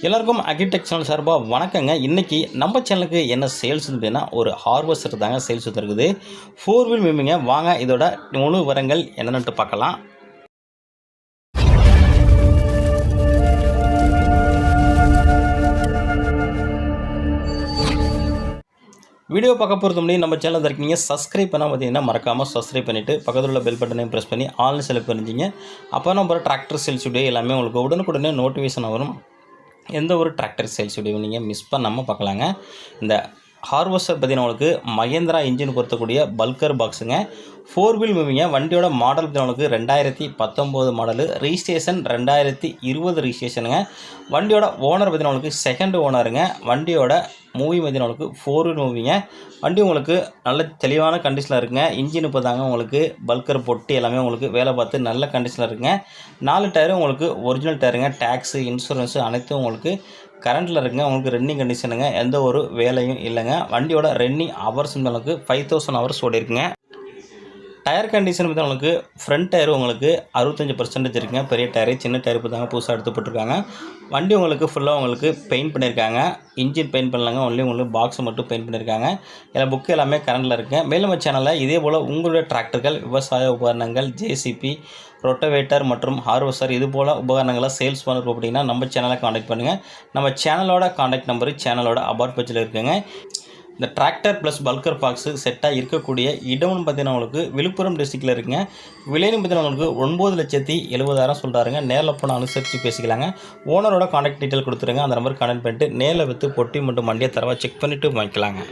எல்லாருக்கும் agritech channel சார்பாக வணக்கங்க. இன்றைக்கி நம்ம சேனலுக்கு என்ன சேல்ஸ் அப்படின்னா ஒரு ஹார்வெஸ்டர் தாங்க சேல்ஸ் இருக்குது ஃபோர் வீல் மீமிங்க வாங்க இதோட முழு விவரங்கள் என்னென்னு பார்க்கலாம். வீடியோ பார்க்க போகிறது முன்னாடி நம்ம சேனல் இருக்கீங்க சப்ஸ்கிரைப் பண்ணால் பார்த்தீங்கன்னா மறக்காமல் சப்ஸ்கிரைப் பண்ணிவிட்டு பக்கத்தில் உள்ள பெல் பட்டனையும் ப்ரெஸ் பண்ணி ஆன்லைன் செலக்ட் பண்ணிச்சிங்க அப்போ நம்ம டிராக்டர் சேல்ஸ் வீடியோ எல்லாமே உங்களுக்கு உடனுக்குடனே நோட்டிஃபிகேஷன் வரும். எந்த ஒரு டிராக்டர் சேல்ஸ் வீடியோ நீங்கள் மிஸ் பண்ணாமல் பார்க்கலாங்க. இந்த ஹார்வெஸ்டர் பார்த்தீங்கன்னா உங்களுக்கு மகேந்திரா இன்ஜின் பொருத்தக்கூடிய பல்கர் பாக்ஸுங்க ஃபோர் வீல் மூவிங்க வண்டியோட மாடல் பார்த்தீங்கன்னா உங்களுக்கு ரெண்டாயிரத்தி பத்தொம்போது மாடலு ரிஜிஸ்ட்ரேஷன் ரெண்டாயிரத்தி இருபது ரிஜிஸ்ட்ரேஷனுங்க வண்டியோட ஓனர் பார்த்தீங்கன்னா உங்களுக்கு செகண்ட் ஓனருங்க வண்டியோட மூவி பார்த்தீங்கன்னா உங்களுக்கு ஃபோர் வீல் மூவிங்க வண்டி உங்களுக்கு நல்ல தெளிவான கண்டிஷனில் இருக்குங்க. இன்ஜின் இப்போ தாங்க உங்களுக்கு பல்கர் பொட்டி எல்லாமே உங்களுக்கு வேலை பார்த்து நல்ல கண்டிஷனில் இருக்குங்க. நாலு டயரும் உங்களுக்கு ஒரிஜினல் டயருங்க டேக்ஸு இன்சூரன்ஸு அனைத்தும் உங்களுக்கு கரண்ட்டில் இருக்குங்க உங்களுக்கு ரன்னிங் கண்டிஷனுங்க எந்த ஒரு வேலையும் இல்லைங்க. வண்டியோட ரன்னிங் ஹவர்ஸ் உங்களுக்கு ஃபைவ் தௌசண்ட் ஹவர்ஸ் ஓடி இருக்குங்க டயர் கண்டிஷன் பற்றி உங்களுக்கு ஃப்ரண்ட் டயர் உங்களுக்கு அறுபத்தஞ்சி பர்சன்டேஜ் இருக்குங்க. பெரிய டயரு சின்ன டயர் இப்போ தாங்க புதுசாக எடுத்து போட்டிருக்காங்க. வண்டி உங்களுக்கு ஃபுல்லாக உங்களுக்கு பெயிண்ட் பண்ணியிருக்காங்க. இன்ஜின் பெயிண்ட் பண்ணலாங்க ஒன்லி உங்களுக்கு பாக்ஸ் மட்டும் பெயிண்ட் பண்ணியிருக்காங்க. இதில் புக்கு எல்லாமே கரண்டில் இருக்குது மேலும் நம்ம சேனலில் இதே போல் உங்களுடைய டிராக்டர்கள் விவசாய உபகரணங்கள் ஜேசிபி ரொட்டவேட்டர் மற்றும் ஹார்வெஸ்டர் இது போல் உபகரணங்களை சேல்ஸ் பண்ணுறோம் அப்படின்னா நம்ம சேனலை காண்டாக்ட் பண்ணுங்கள் நம்ம சேனலோட காண்டாக்ட் நம்பரு சேனலோட அபார்ட் பேஜில் இருக்குங்க. இந்த டிராக்டர் ப்ளஸ் பல்கர் பாக்ஸு செட்டாக இருக்கக்கூடிய இடம்னு பார்த்தீங்கன்னா உங்களுக்கு விழுப்புரம் டிஸ்ட்ரிக்டில் இருக்குங்க. விலைன்னு பார்த்தீங்கன்னா உங்களுக்கு ஒன்பது லட்சத்தி எழுபதாயிரம் சொல்கிறாருங்க நேரில் போனால் அனுசரித்து பேசிக்கலாங்க. ஓனரோட காண்டாக்ட் டீட்டெயில் கொடுத்துருங்க. அந்த நம்பர் கான்டாக்ட் பண்ணிட்டு நேரில் விற்று பொட்டி மட்டும் மண்டியை தரவா செக் பண்ணிவிட்டு வாங்கிக்கலாங்க.